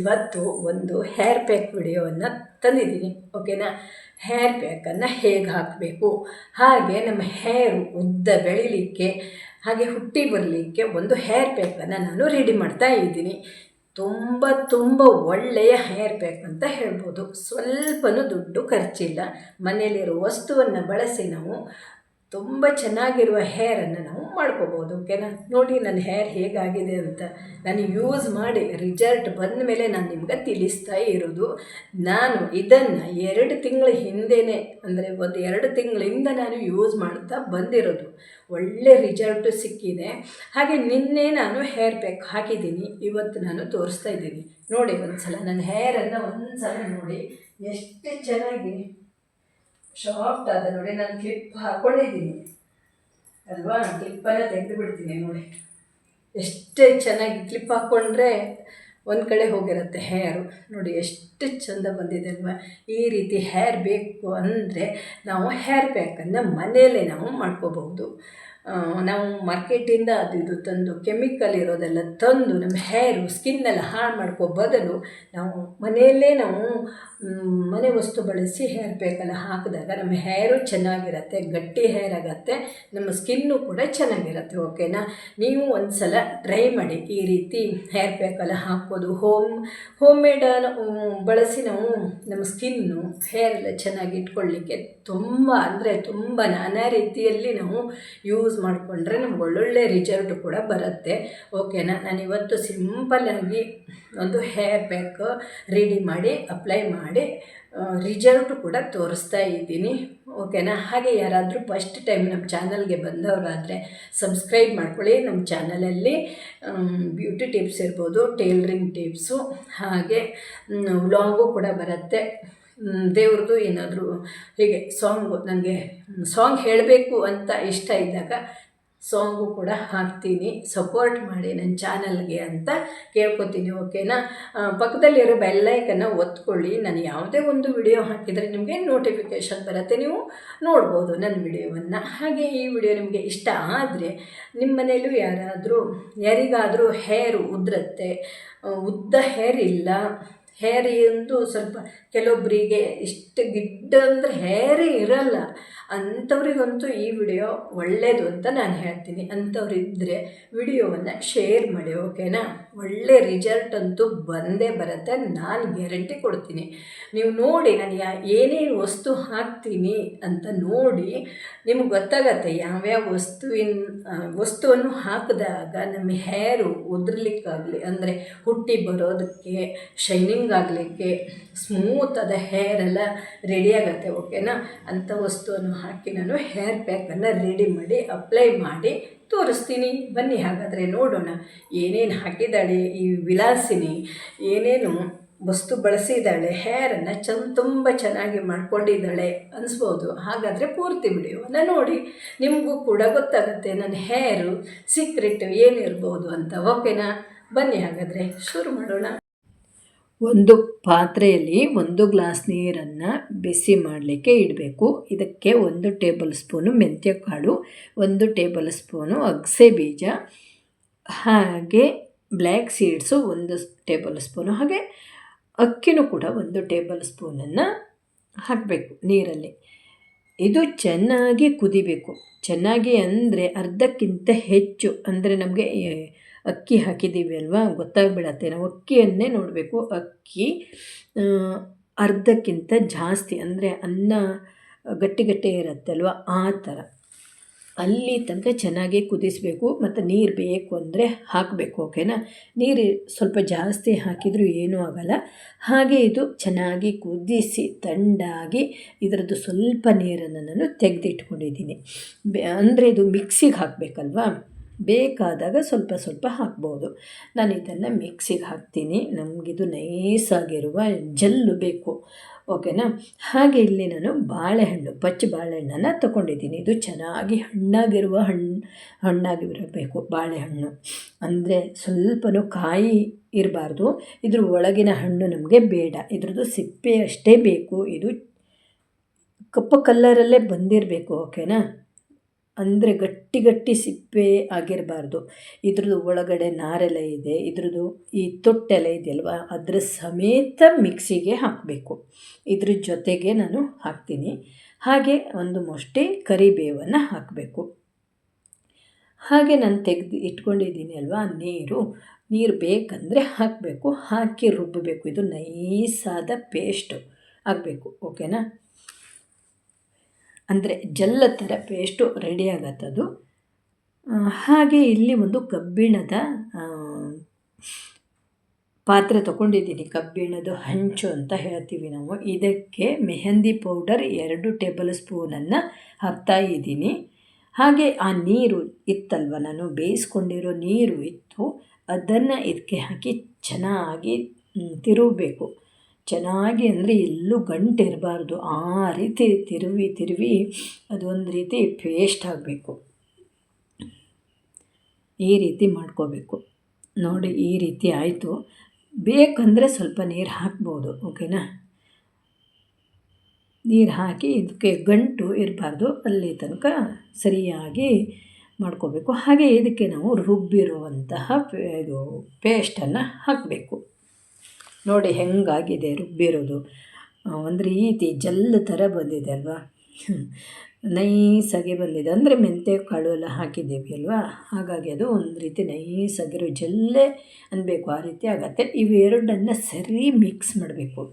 ಇವತ್ತು ಒಂದು hair pack ವಿಡಿಯೋವನ್ನು ತಂದಿದ್ದೀನಿ ಓಕೆನಾ ಹೇರ್ ಪ್ಯಾಕನ್ನು ಹೇಗೆ ಹಾಕಬೇಕು? ಹಾಗೆ ನಮ್ಮ ಹೇರು ಉದ್ದ ಬೆಳಿಲಿಕ್ಕೆ, ಹಾಗೆ ಹುಟ್ಟಿ ಬರಲಿಕ್ಕೆ ಒಂದು ಹೇರ್ ಪ್ಯಾಕನ್ನು ನಾನು ರೆಡಿ ಮಾಡ್ತಾ ಇದ್ದೀನಿ. ತುಂಬ ತುಂಬ ಒಳ್ಳೆಯ ಹೇರ್ ಪ್ಯಾಕ್ ಅಂತ ಹೇಳ್ಬೋದು. ಸ್ವಲ್ಪನೂ ದುಡ್ಡು ಖರ್ಚಿಲ್ಲ. ಮನೆಯಲ್ಲಿರೋ ವಸ್ತುವನ್ನು ಬಳಸಿ ನಾವು ತುಂಬ ಚೆನ್ನಾಗಿರುವ ಹೇರನ್ನು ನಾವು ಮಾಡ್ಕೋಬೋದು ಓಕೆನಾ ನೋಡಿ ನನ್ನ ಹೇರ್ ಹೇಗಾಗಿದೆ ಅಂತ. ನಾನು ಯೂಸ್ ಮಾಡಿ ರಿಸಲ್ಟ್ ಬಂದ ಮೇಲೆ ನಾನು ನಿಮ್ಗೆ ತಿಳಿಸ್ತಾ ಇರೋದು, ನಾನು ಇದನ್ನು ಎರಡು ತಿಂಗಳ ಹಿಂದೆಯೇ ಅಂದರೆ ಒಂದು ಎರಡು ತಿಂಗಳಿಂದ ನಾನು ಯೂಸ್ ಮಾಡ್ತಾ ಬಂದಿರೋದು. ಒಳ್ಳೆ ರಿಸಲ್ಟು ಸಿಕ್ಕಿದೆ. ಹಾಗೆ ನಿನ್ನೆ ನಾನು ಹೇರ್ ಪ್ಯಾಕ್ ಹಾಕಿದ್ದೀನಿ, ಇವತ್ತು ನಾನು ತೋರಿಸ್ತಾ ಇದ್ದೀನಿ. ನೋಡಿ ಒಂದು ಸಲ ನನ್ನ ಹೇರನ್ನು ಒಂದು ಸಲ ನೋಡಿ, ಎಷ್ಟು ಚೆನ್ನಾಗಿ ಶಾಫ್ಟ್ ಆದ ನೋಡಿ, ನಾನು ಕ್ಲಿಪ್ ಹಾಕೊಂಡಿದ್ದೀನಿ. ಅಲ್ವಾ? ಕ್ಲಿಪ್ಪನ್ನು ತೆಗೆದು ಬಿಡ್ತೀನಿ ನೋಡಿ. ಎಷ್ಟೇ ಚೆನ್ನಾಗಿ ಕ್ಲಿಪ್ ಹಾಕ್ಕೊಂಡ್ರೆ ಒಂದು ಕಡೆ ಹೋಗಿರುತ್ತೆ ಹೇರು ನೋಡಿ, ಎಷ್ಟು ಚಂದ ಬಂದಿದೆ ಅಲ್ವಾ? ಈ ರೀತಿ ಹೇರ್ ಬೇಕು ಅಂದರೆ ನಾವು ಹೇರ್ ಪ್ಯಾಕನ್ನು ಮನೆಯಲ್ಲೇ ನಾವು ಮಾಡ್ಕೋಬಹುದು. ನಾವು ಮಾರ್ಕೆಟಿಂದ ಅದು ಇದು ತಂದು ಕೆಮಿಕಲ್ ಇರೋದೆಲ್ಲ ತಂದು ನಮ್ಮ ಹೇರು ಸ್ಕಿನ್ನೆಲ್ಲ ಹಾಳು ಮಾಡ್ಕೋ ಬದಲು ನಾವು ಮನೆಯಲ್ಲೇ ನಾವು ಮನೆ ವಸ್ತು ಬಳಸಿ ಹೇರ್ ಪ್ಯಾಕೆಲ್ಲ ಹಾಕಿದಾಗ ನಮ್ಮ ಹೇರು ಚೆನ್ನಾಗಿರುತ್ತೆ, ಗಟ್ಟಿ ಹೇರ್ ಆಗುತ್ತೆ, ನಮ್ಮ ಸ್ಕಿನ್ನು ಕೂಡ ಚೆನ್ನಾಗಿರುತ್ತೆ ಓಕೆನಾ ನೀವು ಒಂದು ಸಲ ಟ್ರೈ ಮಾಡಿ ಈ ರೀತಿ ಹೇರ್ ಪ್ಯಾಕೆಲ್ಲ ಹಾಕೋದು ಹೋಮ್ ಹೋಮ್ ಮೇಡ್ ಬಳಸಿ ನಾವು ನಮ್ಮ ಸ್ಕಿನ್ನು ಹೇರ್ ಎಲ್ಲ ಚೆನ್ನಾಗಿ ಇಟ್ಕೊಳ್ಳಿಕ್ಕೆ ತುಂಬ, ಅಂದರೆ ತುಂಬ ನಾನಾ ರೀತಿಯಲ್ಲಿ ನಾವು ಯೂಸ್ ಮಾಡಿಕೊಂಡ್ರೆ ನಮ್ಗೆ ಒಳ್ಳೊಳ್ಳೆ ರಿಸಲ್ಟ್ ಕೂಡ ಬರುತ್ತೆ. ಓಕೆನಾ ನಾನು ಇವತ್ತು ಸಿಂಪಲ್ಲಾಗಿ ಒಂದು ಹೇರ್ ಪ್ಯಾಕ್ ರೆಡಿ ಮಾಡಿ ಅಪ್ಲೈ ಮಾಡಿ ರಿಸಲ್ಟ್ ಕೂಡ ತೋರಿಸ್ತಾ ಇದ್ದೀನಿ. ಓಕೆನಾ ಹಾಗೆ ಯಾರಾದರೂ ಫಸ್ಟ್ ಟೈಮ್ ನಮ್ಮ ಚಾನಲ್ಗೆ ಬಂದವರಾದರೆ ಸಬ್ಸ್ಕ್ರೈಬ್ ಮಾಡ್ಕೊಳ್ಳಿ. ನಮ್ಮ ಚಾನಲಲ್ಲಿ ಬ್ಯೂಟಿ ಟಿಪ್ಸ್ ಇರ್ಬೋದು ಟೇಲ್ರಿಂಗ್ ಟಿಪ್ಸು ಹಾಗೆ ವ್ಲಾಗು ಕೂಡ ಬರುತ್ತೆ. ದೇವ್ರದ್ದು ಏನಾದರೂ ಹೀಗೆ ಸಾಂಗು ನನಗೆ ಸಾಂಗ್ ಹೇಳಬೇಕು ಅಂತ ಇಷ್ಟ ಇದ್ದಾಗ ಸಾಂಗು ಕೂಡ ಹಾಕ್ತೀನಿ ಸಪೋರ್ಟ್ ಮಾಡಿ ನನ್ನ ಚಾನಲ್ಗೆ ಅಂತ ಕೇಳ್ಕೊತೀನಿ ಓಕೆನಾ ಪಕ್ಕದಲ್ಲಿರೋ ಬೆಲ್ಲೈಕನ್ನು ಒತ್ಕೊಳ್ಳಿ, ನಾನು ಯಾವುದೇ ಒಂದು ವಿಡಿಯೋ ಹಾಕಿದರೆ ನಿಮಗೆ ನೋಟಿಫಿಕೇಷನ್ ಬರುತ್ತೆ, ನೀವು ನೋಡ್ಬೋದು ನನ್ನ ವಿಡಿಯೋವನ್ನು ಹಾಗೆ ಈ ವಿಡಿಯೋ ನಿಮಗೆ ಇಷ್ಟ ಆದರೆ ನಿಮ್ಮ ಮನೆಯಲ್ಲೂ ಯಾರಾದರೂ, ಯಾರಿಗಾದರೂ ಹೇರು ಉದ್ರತ್ತೆ, ಉದ್ದ ಹೇರ್ ಇಲ್ಲ ಹೇರ್ ಎಂದು ಸ್ವಲ್ಪ ಕೆಲವೊಬ್ಬರಿಗೆ ಇಷ್ಟು ಗಿಡ್ಡ ಅಂದರೆ ಹೇರೇ ಇರಲ್ಲ. ಅಂಥವ್ರಿಗಂತೂ ಈ ವಿಡಿಯೋ ಒಳ್ಳೆಯದು ಅಂತ ನಾನು ಹೇಳ್ತೀನಿ. ಅಂಥವ್ರಿದ್ದರೆ ವಿಡಿಯೋವನ್ನು ಶೇರ್ ಮಾಡಿ, ಓಕೆನಾ? ಒಳ್ಳೆ ರಿಸಲ್ಟ್ ಅಂತೂ ಬಂದೇ ಬರುತ್ತೆ, ನಾನು ಗ್ಯಾರಂಟಿ ಕೊಡ್ತೀನಿ. ನೀವು ನೋಡಿ, ನಾನು ಯಾ, ಏನೇನು ವಸ್ತು ಹಾಕ್ತೀನಿ ಅಂತ ನೋಡಿ, ನಿಮ್ಗೆ ಗೊತ್ತಾಗತ್ತೆ ಯಾವ್ಯಾವ ವಸ್ತುವಿನ ವಸ್ತುವನ್ನು ಹಾಕಿದಾಗ ನಮ್ಮ ಹೇರು ಉದ್ರಲಿಕ್ಕಾಗಲಿ, ಅಂದರೆ ಹುಟ್ಟಿ ಬರೋದಕ್ಕೆ ಶೈನಿಂಗ್ ಆಗಲಿಕ್ಕೆ ಸ್ಮೂತ್ ಆದ ಹೇರ್ ಎಲ್ಲ ರೆಡಿ ಆಗುತ್ತೆ ಓಕೆನಾ ಅಂಥ ವಸ್ತುವನ್ನು ಹಾಕಿ ನಾನು ಹೇರ್ ಪ್ಯಾಕನ್ನು ರೆಡಿ ಮಾಡಿ ಅಪ್ಲೈ ಮಾಡಿ ತೋರಿಸ್ತೀನಿ. ಬನ್ನಿ ಹಾಗಾದರೆ ನೋಡೋಣ. ಏನೇನು ಹಾಕಿದ್ದಾಳೆ ಈ ವಿಲಾಸಿನಿ? ಏನೇನು ವಸ್ತು ಬಳಸಿದ್ದಾಳೆ? ಹೇರನ್ನು ಚಂದ ತುಂಬ ಚೆನ್ನಾಗಿ ಮಾಡ್ಕೊಂಡಿದ್ದಾಳೆ ಅನಿಸ್ಬೋದು. ಹಾಗಾದರೆ ಪೂರ್ತಿ ವಿಡಿಯೋವನ್ನು ನೋಡಿ. ನಿಮಗೂ ಕೂಡ ಗೊತ್ತಾಗುತ್ತೆ ನನ್ನ ಹೇರು ಸೀಕ್ರೆಟ್ ಏನಿರ್ಬೋದು ಅಂತ ಓಕೆನಾ ಬನ್ನಿ ಹಾಗಾದರೆ ಶುರು ಮಾಡೋಣ. ಒಂದು ಪಾತ್ರೆಯಲ್ಲಿ ಒಂದು ಗ್ಲಾಸ್ ನೀರನ್ನು ಬಿಸಿ ಮಾಡಲಿಕ್ಕೆ ಇಡಬೇಕು. ಇದಕ್ಕೆ ಒಂದು ಟೇಬಲ್ ಸ್ಪೂನು ಮೆಂತ್ಯ ಕಾಳು ಒಂದು ಟೇಬಲ್ ಸ್ಪೂನು ಅಗಸೆ ಬೀಜ, ಹಾಗೆ ಬ್ಲ್ಯಾಕ್ ಸೀಡ್ಸು ಒಂದು ಟೇಬಲ್ ಸ್ಪೂನು, ಹಾಗೆ ಅಕ್ಕಿನೂ ಕೂಡ ಒಂದು ಟೇಬಲ್ ಸ್ಪೂನನ್ನು ಹಾಕಬೇಕು ನೀರಲ್ಲಿ. ಇದು ಚೆನ್ನಾಗಿ ಕುದಿಬೇಕು. ಚೆನ್ನಾಗಿ ಅಂದರೆ ಅರ್ಧಕ್ಕಿಂತ ಹೆಚ್ಚು, ಅಂದರೆ ನಮಗೆ ಅಕ್ಕಿ ಹಾಕಿದ್ದೀವಿ ಅಲ್ವಾ? ಗೊತ್ತಾಗ್ಬಿಡತ್ತೆ. ನಾವು ಅಕ್ಕಿಯನ್ನೇ ನೋಡಬೇಕು. ಅಕ್ಕಿ ಅರ್ಧಕ್ಕಿಂತ ಜಾಸ್ತಿ ಅಂದರೆ ಅನ್ನ ಗಟ್ಟಿ ಗಟ್ಟಿ ಇರುತ್ತೆ ಅಲ್ವಾ? ಆ ಥರ. ಅಲ್ಲಿ ತನಕ ಚೆನ್ನಾಗಿ ಕುದಿಸಬೇಕು. ಮತ್ತು ನೀರು ಬೇಕು ಅಂದರೆ ಹಾಕಬೇಕು, ಓಕೆನಾ? ನೀರು ಸ್ವಲ್ಪ ಜಾಸ್ತಿ ಹಾಕಿದರೂ ಏನೂ ಆಗೋಲ್ಲ. ಹಾಗೆ ಇದು ಚೆನ್ನಾಗಿ ಕುದಿಸಿ ತಂಡಾಗಿ ಇದರದ್ದು ಸ್ವಲ್ಪ ನೀರನ್ನು ನಾನು ತೆಗೆದಿಟ್ಕೊಂಡಿದ್ದೀನಿ. ಅಂದರೆ ಇದು ಮಿಕ್ಸಿಗೆ ಹಾಕಬೇಕಲ್ವಾ? ಬೇಕಾದಾಗ ಸ್ವಲ್ಪ ಸ್ವಲ್ಪ ಹಾಕ್ಬೋದು. ನಾನು ಇದನ್ನು ಮಿಕ್ಸಿಗೆ ಹಾಕ್ತೀನಿ. ನಮಗಿದು ನೈಸಾಗಿರುವ ಜಲ್ಲು ಬೇಕು. ಓಕೆನಾ? ಹಾಗೆ ಇಲ್ಲಿ ನಾನು ಬಾಳೆಹಣ್ಣು, ಪಚ್ಚ ಬಾಳೆಹಣ್ಣನ್ನು ತಗೊಂಡಿದ್ದೀನಿ. ಇದು ಚೆನ್ನಾಗಿ ಹಣ್ಣಾಗಿರುವ ಹಣ್ಣು ಹಣ್ಣಾಗಿರಬೇಕು ಬಾಳೆಹಣ್ಣು. ಅಂದರೆ ಸ್ವಲ್ಪನೂ ಕಾಯಿ ಇರಬಾರ್ದು. ಇದ್ರ ಒಳಗಿನ ಹಣ್ಣು ನಮಗೆ ಬೇಡ. ಇದ್ರದ್ದು ಸಿಪ್ಪೆ ಅಷ್ಟೇ ಬೇಕು. ಇದು ಕಪ್ಪು ಕಲ್ಲರಲ್ಲೇ ಬಂದಿರಬೇಕು. ಓಕೆನಾ? ಅಂದರೆ ಗಟ್ಟಿ ಗಟ್ಟಿ ಸಿಪ್ಪೆ ಆಗಿರಬಾರ್ದು. ಇದ್ರದ್ದು ಒಳಗಡೆ ನಾರೆಲ್ಲ ಇದೆ, ಇದ್ರದ್ದು ಈ ತೊಟ್ಟೆಲ್ಲ ಇದೆಯಲ್ವ, ಅದರ ಸಮೇತ ಮಿಕ್ಸಿಗೆ ಹಾಕಬೇಕು. ಇದ್ರ ಜೊತೆಗೆ ನಾನು ಹಾಕ್ತೀನಿ. ಹಾಗೆ ಒಂದು ಮೊಷ್ಟೆ ಕರಿಬೇವನ್ನು ಹಾಕಬೇಕು. ಹಾಗೆ ನಾನು ತೆಗೆದು ಇಟ್ಕೊಂಡಿದ್ದೀನಿ ಅಲ್ವಾ, ನೀರು. ನೀರು ಬೇಕಂದರೆ ಹಾಕಬೇಕು. ಹಾಕಿ ರುಬ್ಬಬೇಕು. ಇದು ನೈಸಾದ ಪೇಸ್ಟು ಆಗಬೇಕು. ಓಕೆನಾ? ಅಂದರೆ ಜಲ್ಲ ಥರ ಪೇಸ್ಟು ರೆಡಿ ಆಗತ್ತದು ಹಾಗೆ ಇಲ್ಲಿ ಒಂದು ಕಬ್ಬಿಣದ ಪಾತ್ರೆ ತೊಗೊಂಡಿದ್ದೀನಿ, ಕಬ್ಬಿಣದ ಹಂಚು ಅಂತ ಹೇಳ್ತೀವಿ ನಾವು. ಇದಕ್ಕೆ ಮೆಹಂದಿ ಪೌಡರ್ ಎರಡು ಟೇಬಲ್ ಸ್ಪೂನನ್ನು ಹಾಕ್ತಾ ಇದ್ದೀನಿ. ಹಾಗೆ ಆ ನೀರು ಇತ್ತಲ್ವ, ನಾನು ಬೇಯಿಸ್ಕೊಂಡಿರೋ ನೀರು ಇತ್ತು, ಅದನ್ನು ಇದಕ್ಕೆ ಹಾಕಿ ಚೆನ್ನಾಗಿ ತಿರುಗಬೇಕು. ಚೆನ್ನಾಗಿ ಅಂದರೆ ಎಲ್ಲೂ ಗಂಟು ಇರಬಾರ್ದು ಆ ರೀತಿ ತಿರುವಿ ತಿರುವಿ ಅದೊಂದು ರೀತಿ ಪೇಸ್ಟ್ ಆಗಬೇಕು. ಈ ರೀತಿ ಮಾಡ್ಕೋಬೇಕು. ನೋಡಿ, ಈ ರೀತಿ ಆಯಿತು. ಬೇಕಂದರೆ ಸ್ವಲ್ಪ ನೀರು ಹಾಕ್ಬೋದು, ಓಕೆನಾ? ನೀರು ಹಾಕಿ ಇದಕ್ಕೆ ಗಂಟು ಇರಬಾರ್ದು. ಅಲ್ಲಿ ತನಕ ಸರಿಯಾಗಿ ಮಾಡ್ಕೋಬೇಕು. ಹಾಗೆ ಇದಕ್ಕೆ ನಾವು ರುಬ್ಬಿರುವಂತಹ ಇದು ಪೇಸ್ಟನ್ನು ಹಾಕಬೇಕು. ನೋಡಿ ಹೆಂಗಾಗಿದೆ ರುಬ್ಬಿರೋದು. ಒಂದು ರೀತಿ ಜಲ್ಲು ಥರ ಬಂದಿದೆ ಅಲ್ವಾ? ನೈಸಾಗಿ ಬಂದಿದೆ. ಅಂದರೆ ಮೆಂತ್ಯ ಕಾಳು ಎಲ್ಲ ಹಾಕಿದ್ದೀವಿ ಅಲ್ವಾ? ಹಾಗಾಗಿ ಅದು ಒಂದು ರೀತಿ ನೈಸಾಗಿರೋ ಜಲ್ಲೇ ಅನ್ನಬೇಕು ಆ ರೀತಿ ಆಗತ್ತೆ. ಇವೆರಡನ್ನು ಸರಿ ಮಿಕ್ಸ್ ಮಾಡಬೇಕು.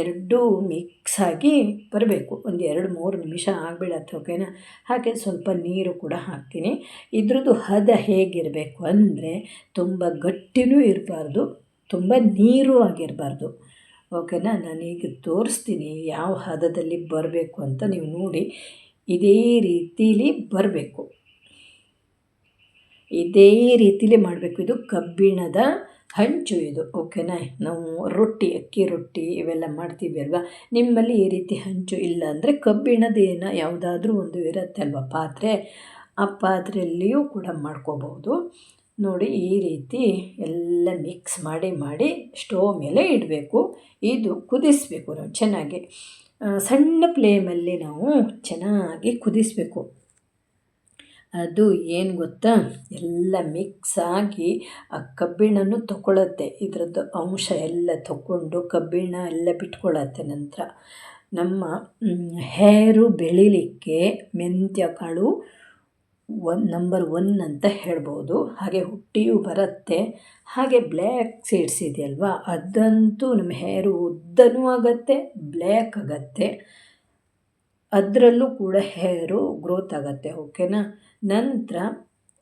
ಎರಡೂ ಮಿಕ್ಸ್ ಆಗಿ ಬರಬೇಕು. ಒಂದು ಎರಡು ಮೂರು ನಿಮಿಷ ಆಗಿಬಿಡತ್ತೆ ಓಕೆನಾ ಹಾಗೆ ಸ್ವಲ್ಪ ನೀರು ಕೂಡ ಹಾಕ್ತೀನಿ. ಇದ್ರದ್ದು ಹದ ಹೇಗಿರಬೇಕು ಅಂದರೆ ತುಂಬ ಗಟ್ಟಿನೂ ಇರಬಾರ್ದು. ತುಂಬ ನೀರು ಆಗಿರಬಾರ್ದು. ಓಕೆನಾ? ನಾನೀಗ ತೋರಿಸ್ತೀನಿ ಯಾವ ಹದದಲ್ಲಿ ಬರಬೇಕು ಅಂತ ನೀವು ನೋಡಿ. ಇದೇ ರೀತಿಲಿ ಬರಬೇಕು. ಇದೇ ರೀತಿಲಿ ಮಾಡಬೇಕು. ಇದು ಕಬ್ಬಿಣದ ಹಂಚು ಇದು. ಓಕೆನಾ? ನಾವು ರೊಟ್ಟಿ, ಅಕ್ಕಿ ರೊಟ್ಟಿ ಇವೆಲ್ಲ ಮಾಡ್ತೀವಿ ಅಲ್ವಾ? ನಿಮ್ಮಲ್ಲಿ ಈ ರೀತಿ ಹಂಚು ಇಲ್ಲ ಅಂದರೆ ಕಬ್ಬಿಣದೇನ ಯಾವುದಾದ್ರೂ ಒಂದು ಇರುತ್ತೆ ಅಲ್ವಾ? ಪಾತ್ರೆ? ಆ ಪಾತ್ರೆಯಲ್ಲಿಯೂ ಕೂಡ ಮಾಡ್ಕೋಬಹುದು ನೋಡಿ ಈ ರೀತಿ ಎಲ್ಲ ಮಿಕ್ಸ್ ಮಾಡಿ ಮಾಡಿ ಸ್ಟೋವ್ ಮೇಲೆ ಇಡಬೇಕು ಇದು ಕುದಿಸಬೇಕು ನಾವು ಚೆನ್ನಾಗಿ ಸಣ್ಣ ಫ್ಲೇಮಲ್ಲಿ ನಾವು ಚೆನ್ನಾಗಿ ಕುದಿಸಬೇಕು ಅದು ಏನು ಗೊತ್ತಾ ಎಲ್ಲ ಮಿಕ್ಸ್ ಆಗಿ ಆ ಕಬ್ಬಿಣನೂ ತಗೊಳತ್ತೆ ಇದರದ್ದು ಅಂಶ ಎಲ್ಲ ತಗೊಂಡು ಕಬ್ಬಿಣ ಎಲ್ಲ ಬಿಟ್ಕೊಳ್ಳತ್ತೆ ನಂತರ ನಮ್ಮ ಹೇರು ಬೆಳಿಲಿಕ್ಕೆ ಮೆಂತ್ಯ ಕಾಳು ಒನ್, ನಂಬರ್ ಒನ್ ಅಂತ ಹೇಳ್ಬೋದು. ಹಾಗೆ ಹುಟ್ಟಿಯೂ ಬರುತ್ತೆ. ಹಾಗೆ ಬ್ಲ್ಯಾಕ್ ಸೀಡ್ಸ್ ಇದೆಯಲ್ವಾ? ಅದಂತೂ ನಮ್ಮ ಹೇರು ಉದ್ದನೂ ಆಗತ್ತೆ, ಬ್ಲ್ಯಾಕ್ ಆಗತ್ತೆ. ಅದರಲ್ಲೂ ಕೂಡ ಹೇರು ಗ್ರೋತ್ ಆಗುತ್ತೆ, ಓಕೆನಾ? ನಂತರ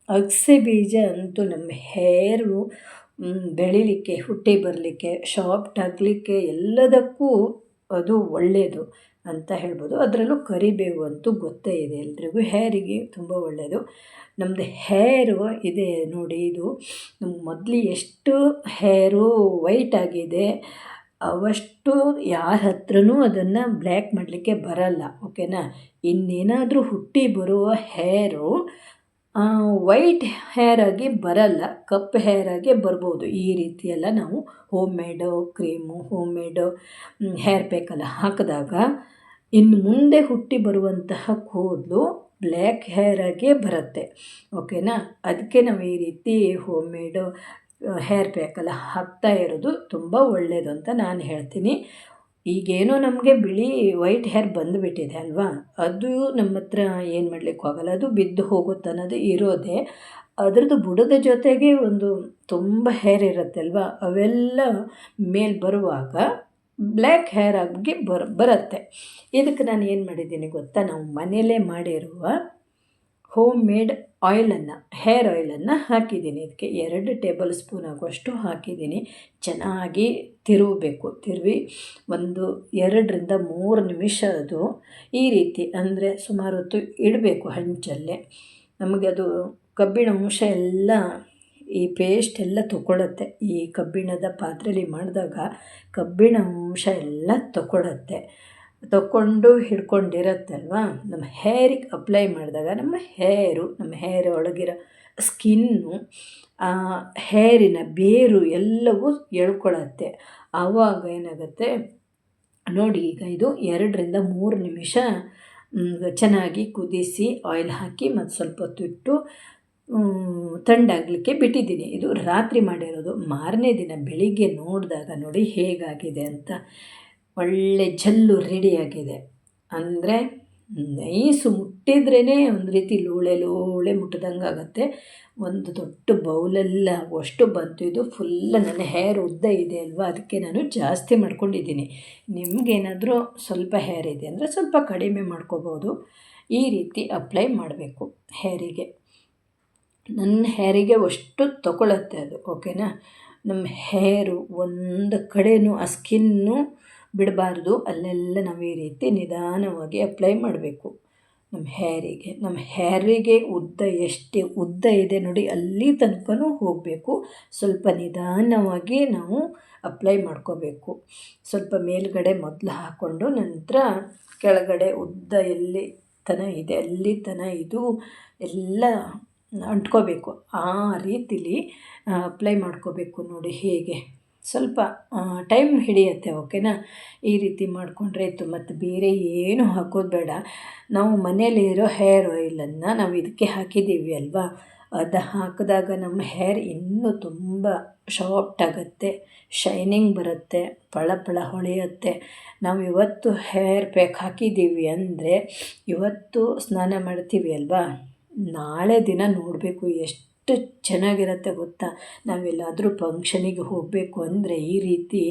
ಅಗಸೆ ಬೀಜ ಅಂತೂ ನಮ್ಮ ಹೇರು ಬೆಳಿಲಿಕ್ಕೆ, ಹುಟ್ಟಿ ಬರಲಿಕ್ಕೆ ಶಾಪ್ ಆಗಲಿಕ್ಕೆ ಎಲ್ಲದಕ್ಕೂ ಅದು ಒಳ್ಳೆಯದು ಅಂತ ಹೇಳ್ಬೋದು. ಅದರಲ್ಲೂ ಕರಿಬೇವು ಅಂತೂ ಗೊತ್ತೇ ಇದೆ. ಎಲ್ರಿಗೂ ಹೇರಿಗೆ ತುಂಬ ಒಳ್ಳೆಯದು ನಮ್ಮದು ಹೇರು ಇದೆ ನೋಡಿ, ಇದು ನಮ್ಮ ಮೊದಲು ಎಷ್ಟು ಹೇರು ವೈಟ್ ಆಗಿದೆ, ಅವಷ್ಟು ಯಾರ ಹತ್ರನೂ ಅದನ್ನು ಬ್ಲ್ಯಾಕ್ ಮಾಡಲಿಕ್ಕೆ ಬರಲ್ಲ, ಓಕೆನಾ? ಇನ್ನೇನಾದರೂ ಹುಟ್ಟಿ ಬರುವ ಹೇರು ವೈಟ್ ಹೇರಾಗಿ ಬರಲ್ಲ ಕಪ್ಪು ಹೇರಾಗಿ ಬರ್ಬೋದು. ಈ ರೀತಿಯೆಲ್ಲ ನಾವು home made cream home made hair ಪ್ಯಾಕೆಲ್ಲ ಹಾಕಿದಾಗ ಇನ್ನು ಮುಂದೆ ಹುಟ್ಟಿ ಬರುವಂತಹ ಕೂದಲು ಬ್ಲ್ಯಾಕ್ ಹೇರಾಗೇ ಬರುತ್ತೆ. ಓಕೆನಾ ಅದಕ್ಕೆ ನಾವು ಈ ರೀತಿ ಹೋಮ್ ಮೇಡ್ ಹೇರ್ ಪ್ಯಾಕೆಲ್ಲ ಹಾಕ್ತಾ ಇರೋದು ತುಂಬ ಒಳ್ಳೆಯದು ಅಂತ ನಾನು ಹೇಳ್ತೀನಿ. ಈಗೇನೋ ನಮಗೆ ಬಿಳಿ ವೈಟ್ ಹೇರ್ ಬಂದುಬಿಟ್ಟಿದೆ ಅಲ್ವಾ? ಅದು ನಮ್ಮ ಹತ್ರ ಏನು ಮಾಡಲಿಕ್ಕಾಗಲ್ಲ ಅದು ಬಿದ್ದು ಹೋಗುತ್ತೆ ಅನ್ನೋದು ಇರೋದೇ. ಅದರದ್ದು ಬುಡದ ಜೊತೆಗೆ ಒಂದು ತುಂಬ ಹೇರ್ ಇರುತ್ತೆ ಅಲ್ವಾ? ಅವೆಲ್ಲ ಮೇಲೆ ಬರುವಾಗ ಬ್ಲ್ಯಾಕ್ ಹೇರ್ ಆಗಿ ಬರ್, ಬರುತ್ತೆ. ಇದಕ್ಕೆ ನಾನು ಏನು ಮಾಡಿದ್ದೀನಿ ಗೊತ್ತಾ? ನಾವು ಮನೆಯಲ್ಲೇ ಮಾಡಿರುವ ಹೋಮ್ ಮೇಡ್ ಆಯಿಲನ್ನು ಹೇರ್ ಆಯಿಲನ್ನು ಹಾಕಿದ್ದೀನಿ. ಇದಕ್ಕೆ ಎರಡು ಟೇಬಲ್ ಸ್ಪೂನ್ ಆಗುವಷ್ಟು ಹಾಕಿದ್ದೀನಿ. ಚೆನ್ನಾಗಿ ತಿರುವಬೇಕು ತಿರುವಿ ಒಂದು ಎರಡರಿಂದ ಮೂರು ನಿಮಿಷ ಅದು ಈ ರೀತಿ ಅಂದರೆ ಸುಮಾರು ಹೊತ್ತು ಇಡಬೇಕು ಹಂಚಲ್ಲೇ. ನಮಗೆ ಅದು ಕಬ್ಬಿಣ ಅಂಶ ಎಲ್ಲ ಈ ಪೇಸ್ಟ್ ಎಲ್ಲ ತಗೊಳತ್ತೆ. ಈ ಕಬ್ಬಿಣದ ಪಾತ್ರೆಯಲ್ಲಿ ಮಾಡಿದಾಗ ಕಬ್ಬಿಣ ಅಂಶ ಎಲ್ಲ ತಗೊಳತ್ತೆ. ತಗೊಂಡು ಹಿಡ್ಕೊಂಡಿರತ್ತಲ್ವ? ನಮ್ಮ ಹೇರಿಗೆ ಅಪ್ಲೈ ಮಾಡಿದಾಗ ನಮ್ಮ ಹೇರು, ನಮ್ಮ ಹೇರ್ ಒಳಗಿರೋ ಸ್ಕಿನ್ನು ಹೇರಿನ ಬೇರು ಎಲ್ಲವೂ ಎಳ್ಕೊಳತ್ತೆ ಆವಾಗ ಏನಾಗುತ್ತೆ? ನೋಡಿ ಈಗ ಇದು ಎರಡರಿಂದ ಮೂರು ನಿಮಿಷ ಚೆನ್ನಾಗಿ ಕುದಿಸಿ ಆಯಿಲ್ ಹಾಕಿ ಮತ್ತು ಸ್ವಲ್ಪ ಹೊತ್ತು ಇಟ್ಟು ಬಿಟ್ಟಿದ್ದೀನಿ. ಇದು ರಾತ್ರಿ ಮಾಡಿರೋದು. ಮಾರನೇ ದಿನ ಬೆಳಿಗ್ಗೆ ನೋಡಿದಾಗ ನೋಡಿ ಹೇಗಾಗಿದೆ ಅಂತ. ಒಳ್ಳೆ ಜಲ್ಲು ರೆಡಿಯಾಗಿದೆ ಅಂದರೆ ನೈಸು ಮುಟ್ಟಿದ್ರೇ ಒಂದು ರೀತಿ ಲೋಳೆ ಲೋಳೆ ಮುಟ್ಟಿದಂಗೆ ಆಗುತ್ತೆ. ಒಂದು ದೊಡ್ಡ ಬೌಲೆಲ್ಲ ಅಷ್ಟು ಬಂತು. ಇದು ಫುಲ್ ನನ್ನ ಹೇರ್ ಉದ್ದ ಇದೆ ಅಲ್ವಾ? ಅದಕ್ಕೆ ನಾನು ಜಾಸ್ತಿ ಮಾಡ್ಕೊಂಡಿದ್ದೀನಿ. ನಿಮಗೇನಾದರೂ ಸ್ವಲ್ಪ ಹೇರ್ ಇದೆ ಅಂದರೆ ಸ್ವಲ್ಪ ಕಡಿಮೆ ಮಾಡ್ಕೋಬೋದು. ಈ ರೀತಿ ಅಪ್ಲೈ ಮಾಡಬೇಕು ಹೇರಿಗೆ ನನ್ನ ಹೇರಿಗೆ ಅಷ್ಟು ತಗೊಳತ್ತೆ ಅದು ಓಕೆನಾ ನಮ್ಮ ಹೇರು ಒಂದು ಕಡೆಯೂ ಆ ಸ್ಕಿನ್ನು ಬಿಡಬಾರ್ದು. ಅಲ್ಲೆಲ್ಲ ನಾವು ಈ ರೀತಿ ನಿಧಾನವಾಗಿ ಅಪ್ಲೈ ಮಾಡಬೇಕು. ನಮ್ಮ ಹೇರಿಗೆ ನಮ್ಮ ಹೇರಿಗೆ ಉದ್ದ ಎಷ್ಟು ಉದ್ದ ಇದೆ ನೋಡಿ ಅಲ್ಲಿ ತನಕನೂ ಹೋಗಬೇಕು. ಸ್ವಲ್ಪ ನಿಧಾನವಾಗಿ ನಾವು ಅಪ್ಲೈ ಮಾಡ್ಕೋಬೇಕು. ಸ್ವಲ್ಪ ಮೇಲುಗಡೆ ಮೊದಲು ಹಾಕ್ಕೊಂಡು ನಂತರ ಕೆಳಗಡೆ ಉದ್ದ ಎಲ್ಲಿ ತನ ಇದೆ, ಅಲ್ಲಿ ತನ ಇದು ಎಲ್ಲ ಅಂಟ್ಕೋಬೇಕು. ಆ ರೀತಿಲಿ ಅಪ್ಲೈ ಮಾಡ್ಕೋಬೇಕು ನೋಡಿ ಹೇಗೆ. ಸ್ವಲ್ಪ ಟೈಮ್ ಹಿಡಿಯುತ್ತೆ ಓಕೆನಾ ಈ ರೀತಿ ಮಾಡಿಕೊಂಡ್ರೆ ಇತ್ತು ಮತ್ತು ಬೇರೆ ಏನು ಹಾಕೋದು ಬೇಡ. ನಾವು ಮನೇಲಿರೋ ಹೇರ್ ಆಯಿಲನ್ನು ನಾವು ಇದಕ್ಕೆ ಹಾಕಿದ್ದೀವಿ ಅಲ್ವಾ? ಅದು ಹಾಕಿದಾಗ ನಮ್ಮ ಹೇರ್ ಇನ್ನೂ ತುಂಬ ಶಾಫ್ಟ್ ಆಗುತ್ತೆ ಶೈನಿಂಗ್ ಬರುತ್ತೆ, ಪಳ ಪಳ ಹೊಳೆಯುತ್ತೆ. ನಾವು ಇವತ್ತು ಹೇರ್ ಪ್ಯಾಕ್ ಹಾಕಿದ್ದೀವಿ ಅಂದರೆ ಇವತ್ತು ಸ್ನಾನ ಮಾಡ್ತೀವಿ ಅಲ್ವಾ? ನಾಳೆ ದಿನ ನೋಡಬೇಕು ಎಷ್ಟು ಚೆನ್ನಾಗಿರುತ್ತೆ ಗೊತ್ತಾ? ನಾವೆಲ್ಲಾದರೂ ಫಂಕ್ಷನಿಗೆ ಹೋಗಬೇಕು ಅಂದರೆ ಈ ರೀತಿ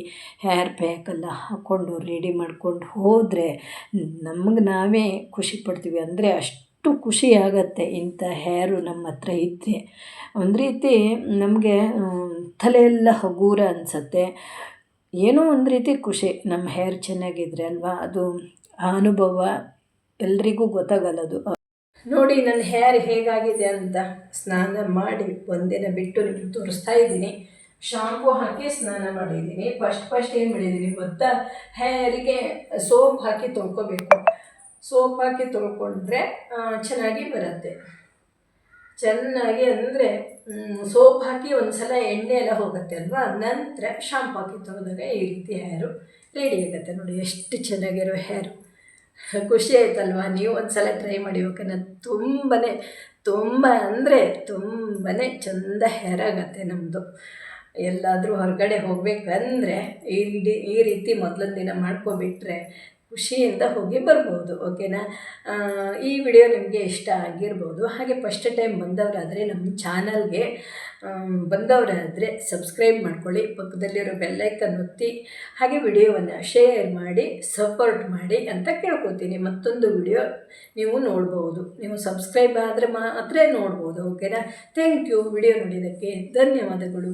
ಹೇರ್ ಪ್ಯಾಕೆಲ್ಲ ಹಾಕ್ಕೊಂಡು ರೆಡಿ ಮಾಡ್ಕೊಂಡು ಹೋದರೆ ನಮಗೆ ನಾವೇ ಖುಷಿ ಪಡ್ತೀವಿ. ಅಂದರೆ ಅಷ್ಟು ಖುಷಿ ಆಗುತ್ತೆ ಇಂಥ ಹೇರು ನಮ್ಮ ಹತ್ರ ಇದ್ದರೆ ಒಂದು ರೀತಿ ನಮಗೆ ತಲೆಯೆಲ್ಲ ಹಗೂರ ಅನಿಸತ್ತೆ. ಏನೋ ಒಂದು ರೀತಿ ಖುಷಿ ನಮ್ಮ ಹೇರ್ ಚೆನ್ನಾಗಿದ್ರೆ ಅಲ್ವಾ? ಅದು ಅನುಭವ ಎಲ್ರಿಗೂ ಗೊತ್ತಾಗಲ್ಲ ಅದು. ನೋಡಿ, ನನ್ನ ಹೇರ್ ಹೇಗಾಗಿದೆ ಅಂತ ಸ್ನಾನ ಮಾಡಿ ಒಂದಿನ ಬಿಟ್ಟು ನಿಮಗೆ ತೋರಿಸ್ತಾ ಇದ್ದೀನಿ. ಶಾಂಪು ಹಾಕಿ ಸ್ನಾನ ಮಾಡಿದ್ದೀನಿ. ಫಸ್ಟ್ ಫಸ್ಟ್ ಏನು ಮಾಡಿದ್ದೀನಿ ಗೊತ್ತಾ? ಹೇರಿಗೆ ಸೋಪ್ ಹಾಕಿ ತೊಳ್ಕೊಬೇಕು. ಸೋಪ್ ಹಾಕಿ ತೊಳ್ಕೊಂಡ್ರೆ ಚೆನ್ನಾಗಿ ಬರುತ್ತೆ. ಚೆನ್ನಾಗಿ ಅಂದರೆ ಸೋಪ್ ಹಾಕಿ ಒಂದು ಸಲ ಎಣ್ಣೆ ಎಲ್ಲ ಹೋಗುತ್ತೆ ಅಲ್ವಾ? ನಂತರ ಶಾಂಪು ಹಾಕಿ ತೊಳೆದಾಗ ಈ ರೀತಿ ಹೇರು ರೆಡಿ ಆಗುತ್ತೆ ನೋಡಿ, ಎಷ್ಟು ಚೆನ್ನಾಗಿರೋ ಹೇರು. ಖುಷಿ ಆಯ್ತಲ್ವಾ? ನೀವು ಒಂದು ಸಲ ಟ್ರೈ ಮಾಡಿ ಓಕೆನಾ ತುಂಬಾ ತುಂಬ ಅಂದರೆ ತುಂಬಾ ಚಂದ ಹೆರಾಗತ್ತೆ ನಮ್ಮದು ಎಲ್ಲಾದರೂ ಹೊರಗಡೆ ಹೋಗಬೇಕಂದ್ರೆ ಈ ಈ ರೀತಿ ಮೊದಲೊಂದು ದಿನ ಮಾಡ್ಕೊಬಿಟ್ರೆ ಖುಷಿಯಿಂದ ಹೋಗಿ ಬರ್ಬೋದು, ಓಕೆನಾ? ಈ ವಿಡಿಯೋ ನಿಮಗೆ ಇಷ್ಟ ಆಗಿರ್ಬೋದು, ಹಾಗೆ ಫಸ್ಟ್ ಟೈಮ್ ಬಂದವರಾದರೆ ನಮ್ಮ ಚಾನಲ್ಗೆ ಬಂದವರಾದರೆ ಸಬ್ಸ್ಕ್ರೈಬ್ ಮಾಡ್ಕೊಳ್ಳಿ, ಪಕ್ಕದಲ್ಲಿರೋ ಬೆಲ್ಲೈಕನ್ ಒತ್ತಿ, ಹಾಗೆ ವಿಡಿಯೋವನ್ನು ಶೇರ್ ಮಾಡಿ, ಸಪೋರ್ಟ್ ಮಾಡಿ ಅಂತ ಕೇಳ್ಕೊತೀನಿ. ಮತ್ತೊಂದು ವಿಡಿಯೋ ನೀವು ನೋಡ್ಬೋದು. ನೀವು ಸಬ್ಸ್ಕ್ರೈಬ್ ಆದರೆ ಮಾತ್ರ ನೋಡ್ಬೋದು, ಓಕೆನಾ? Thank you. ವಿಡಿಯೋ ನೋಡಿದ್ದಕ್ಕೆ ಧನ್ಯವಾದಗಳು.